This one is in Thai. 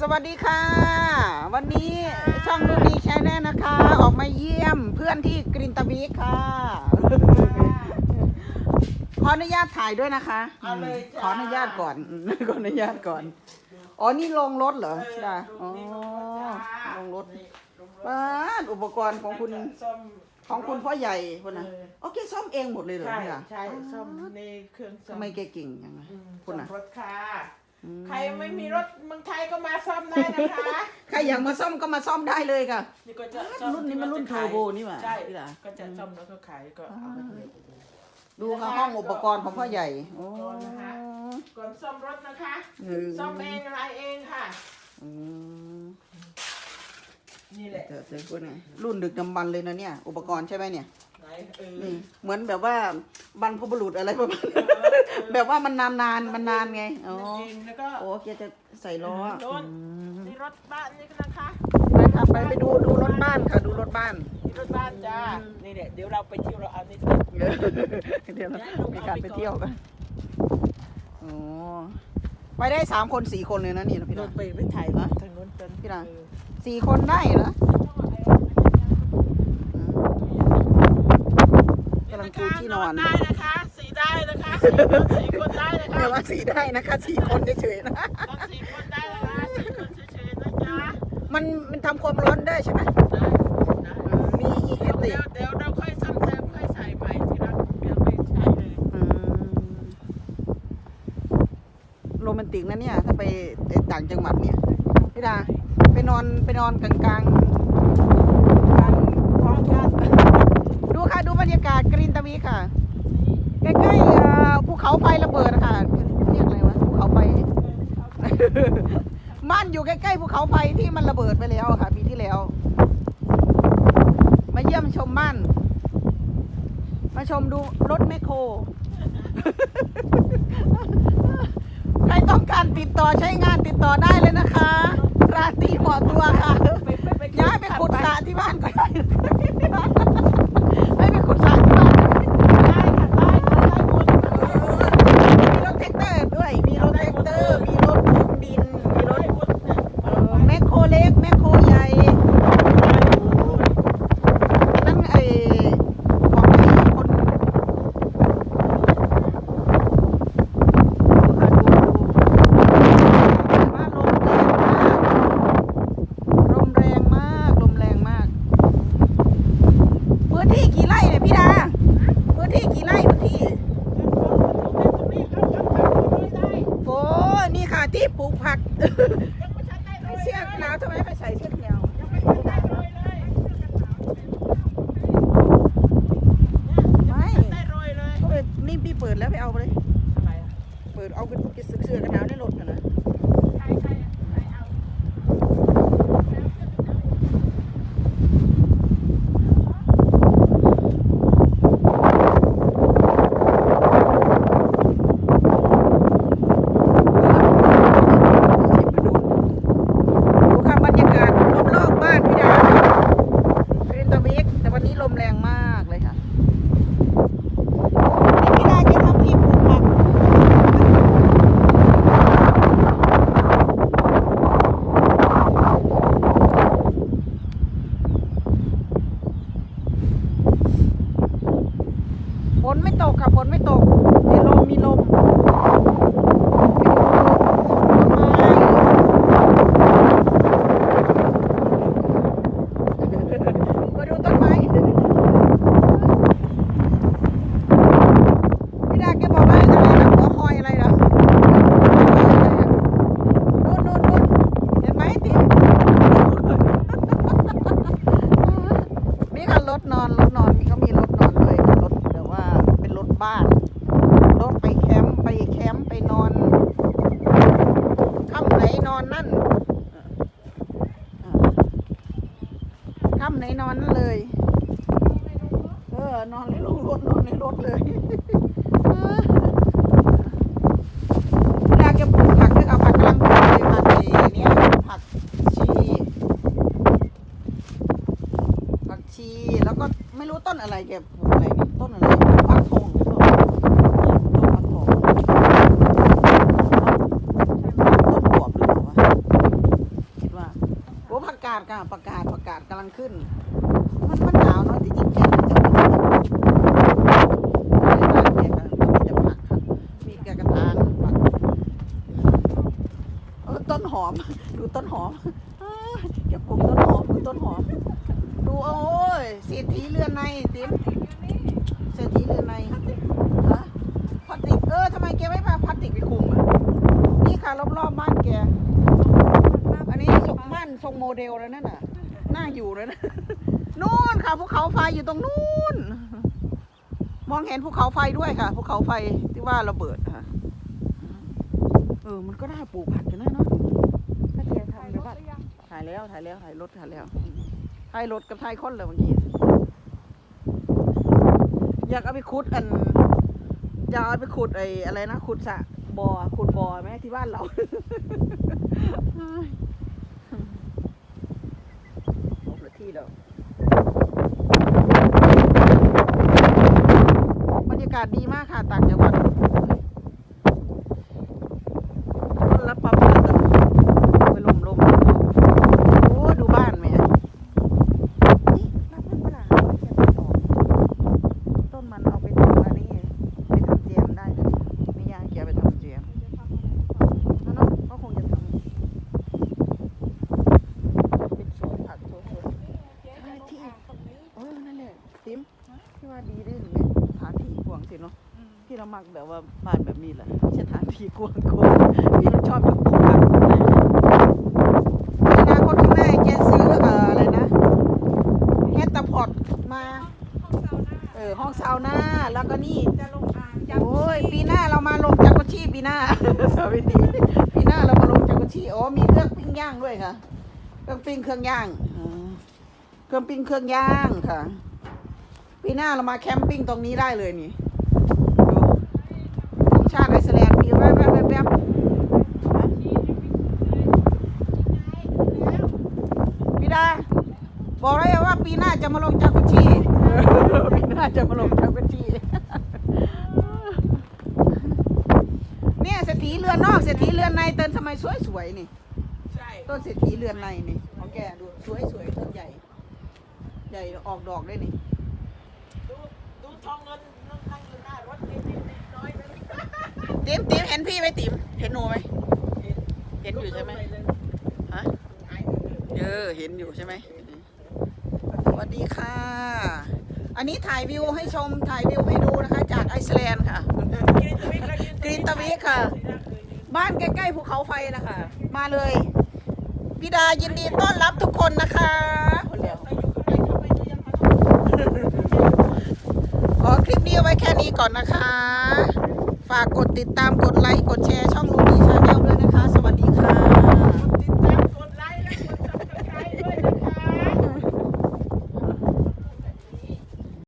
สวัสดีค่ะ วันนี้ช่องดูดีชแนลนะคะ ออกมาเยี่ยมเพื่อนที่กรินตาบีค่ะ ขออนุญาตถ่ายด้วยนะคะเอาเลยจ้า ขออนุญาตก่อนขออนุญาตก่อน อ๋อ นี่ลงรถเหรอจ้าอ๋อ ลงรถบ้านอุปกรณ์ของคุณซ่อม ของคุณพ่อใหญ่คนน่ะเออ โอเคซ่อมเองหมดเลยเหรอใช่เนี่ยใช่ซ่อมในเครื่องซ่อทำมไมแกเก่งยังไงอืมคุณซ่อมน่ะรถค่ะอืม ใครไม่มีรถเมืองไทยก็มาซ่อมได้นะคะใครอยากมาซ่อมก็มาซ่อมได้เลยค่ะ นี่ก็จะซ่อมรุ่นนี้มันรุ่นที่ว่าจะขาย Turbo นี่หว่าใช่ที่ไหนก็จะซ่อมแล้วก็ขายก็เอาไปเลยดูค่ะห้องอุปกรณ์ของพ่อใหญ่โอ้ก่อนซ่อมรถนะคะเออซ่อมเองอะไรเองค่ะอืมนี่แหละเดี๋ยวเดี๋ยวพูดไงรุ่นดึกดำบรรพ์เลยนะเนี่ย อุปกรณ์ใช่ไหมเนี่ยไหน เออนี่เหมือนแบบว่าบรรพบุรุษอะไรประมาณนั้นแบบว่ามันนานนานๆมันนานไงอ๋อนั่นเองแล้วก็โอ้แกจะใส่ล้อโดนอืมนี่รถบ้านนี่นะคะไปค่ะไปไปดูดูรถบ้านค่ะ ดูรถบ้านนี่รถบ้านจ้านี่แหละเดี๋ยวเราไปเที่ยวเราเอานี่เออเดี๋ยวเรามีการไปเที่ยวกันโอ้ไปได้สามคนสี่คนเลยนะนี่นะพี่โดนะนไปไปถ่ายเหรอทางนู้นจนพี่ดา เออสี่คนได้เหรออืม กำลัง ปูที่นอนได้นะคะสีได้นะคะสี่คนสี่คนได้นะแต่คะว่าสี่ได้นะคะสี่คนเฉยๆนะต้องสี่คนได้นะคะสี่คนเฉยๆนะจ๊ะมันมันทำความร้อนได้ใช่ไหมได้ได้อืมมีอีเอเดี๋ยวติเดี๋ยวเดี๋ยวเราค่อยซ่อมแซมค่อยใส่ใหม่ทีหลังยังไม่ใช่เลยโรแมนติกนะเนี่ยถ้าไปต่างจังหวัดเนี่ยพี่ดาไปนอนไปนอนกลางกลางๆกลางท้องทุ่งดูค่ะดูบรรยากาศกรีนตะวีค่ะ ใกล้ๆเอ่อภูเขาไฟ ระเบิดค่ะเรียกอะไรวะภูเขาไฟบ้านอยู่ใกล้ๆภูเขาไฟที่มันระเบิดไปแล้วอะค่ะปีที่แล้ว มาเยี่ยมชมบ้านมาชมดูรถแมคโคร ใครต้องการติดต่อใช้งานติดต่อได้เลยนะคะ ราตรีเหมาะตัวค่ะย้ายไปขุดสระที่บ้านก็ได้ไม่ไปขุดสระที่บ้านได้ค่ะได้ค่ะได้หมดมีรถแท็กเตอร์ด้วย มีรถแท็กเตอร์ มีรถขุดดิน มีรถเอ่อแมคโครเล็ก แมคโครใหญ่ นั่นไอ้ของไอ้คนลมแรงมาก ลมแรงมาก พื้นที่กี่ไร่เนี่ยพี่ดา พื้นที่กี่ไร่พื้นที่ โอ้นี่ค่ะที่ปลูกผัก เสื้อหนาวทำไมไม่ใส่เสื้อแขนไม่ ได้โรยเลย เปิดนี่พี่ เปิดแล้วไปเอาไปเลย อะไรอะเปิดเอาเสื้อเสื้อกันหนาวในรถน่ะนะ ใครใครใครเอา ดูค่ะบรรยากาศรอบๆบ้านพี่ดาเป็นตะวิกแต่วันนี้ลมแรงมากเลยค่ะนี่พี่ดาแกทำทีมปลูกผักฝนไม่ตกค่ะฝนไม่ตกแต่ลมมีลมไปดูต้นไม้ มาดูต้นไม้พี่ดาแกบอกว่าอะไรนะหัวคอยอะไรนะนู่นนู่นนู่นเห็นไหมตินี่ค่ะรถนอนรถนอนมีเขามีรถนอนด้วยค่ะรถแบบว่าเป็นรถบ้าน รถไปแคมป์ไปแคมป์ไปนอนค่ำไหนนอนนั่นค่ำ ไหนนอนนั่นเลย เออนอนในโรงรถนอนในรถเลยเวลาแกปลูกผักนึกเอาผักกำลังปลูกเลยผักไอ้เนี่ยผักชีผักชีแล้วก็ไม่รู้ต้นอะไรแกปลูกอะไรต้นอะไรฟักทองหรือต้นต้นฟักทองต้นบวหรือเปล่าวะาศค่ะประกาศ ประกาศกำลังขึ้น มันมันหนาวเนาะที่จริงแกมันจะไม่ใช่ในบ้านแกก็มีแต่ผักค่ะมีแกกระถางผักเออต้นหอม ดูต้นหอมอ้าแกปลูกต้นหอมดูต้นหอม ดูโอ้ยเศรษฐีเรือนในติ๊มเศรษฐีเรือนในฮะพลาสติกเออทำไมแกไม่พาพลาสติกไปคุมอะนี่ค่ะรอบๆบ้านแก อันนี้ทรงบ้านทรงโมเดลแล้วนั่นน่ะ น่าอยู่เลยนะนู่นค่ะภูเขาไฟอยู่ตรงนู่น มองเห็นภูเขาไฟด้วยค่ะภูเขาไฟที่ว่าระเบิดค่ะ เออ มันก็ได้ปลูกผักกันนะเนาะถ้าแกทำแบบว่าถ่ายแล้วถ่ายแล้วถ่ายรถถ่ายแล้วถ่ายรถกับถ่ายคนเลยเมื่อกี้อยากเอาไปขุดอันอยากเอาไปขุดไอ้อะไรนะขุดสระบ่อขุดบ่อไหมที่บ้านเรา ครบละที่แล้วบรรยากาศดีมากค่ะต่างจังหวัดต้อนรับความรักแบบไปลมลมโอ้ดูบ้านแหม่นี่รับเพิ่งเวลาเก็บดอกต้นมันเอาไปทำอันนี้ไปทำเจียมได้เลยไม่ยากแกไปทำเจียมแล้วเนาะก็คงจะทำ เป็นสวนผักสวนสวนใช่ที่เออนั่นแหละติ๋มที่ว่าดีด้วยหรือไงสถานที่กวางสิเนาะ มามักแบบว่าบ้านแบบนี้แหละม่สถานที่กวางกวางที่เราชอบแบบปลูกผักในอนาคตข้างหน้าแกซื้อเอ่ออะไรนะแฮตตาพอดมาเออห้องซาวน่าแล้วก็นี่จะลงอ่างโอ้ยปีหน้าเรามาลงจากกุชี่ปีหน้าสวัสดีปีหน้าเรามาลงจากกุชี่โอ้มีเครื่องปิ้งย่างด้วยค่ะเครื่องปิ้งเครื่องย่างเครื่องปิ้งเครื่องย่างค่ะปีหน้าเรามาแคมปิ้งตรงนี้ได้เลยนี่ดูธงชาติไอซ์แลนด์มีแวบแวบแวบแวบพี่ดา บอกเลยว่าปีหน้าจะมาลงจากกุชี่ปีหน้าจะมาลงจากกุชี่เนี่ยเศรษฐีเรือนนอกเศรษฐีเรือนในเตินสมัยสวยๆนี่ใช่ต้นเศรษฐีเรือนในนี่ของแกดูสวยสวยๆต้นใหญ่ ใหญ่ออกดอกด้วยนี่ดูดูทองเงินนั่งนั่งอยู่หน้ารถนิดนิดนิดน้อยนะติ๋มติ๋มเห็นพี่ไหมติ๋มเห็นหนูไหมเห็นอยู่ใช่ไหมฮะเออเห็นอยู่ใช่ไหมส วัสดีค่ะ อันนี้ถ่ายวิวให้ชมถ่ายวิวให้ดูนะคะ จากไอซ์แลนด์ค่ะ กรีนตวิกค่ะ บ้านใกล้ๆภูเขาไฟนะคะ มาเลยพี่ดายินดีต้อนรับทุกคนนะคะขอคลิปนี้เอาไว้แค่นี้ก่อนนะคะ ฝากกดติดตามกดไลค์กดแชร์ช่องลุง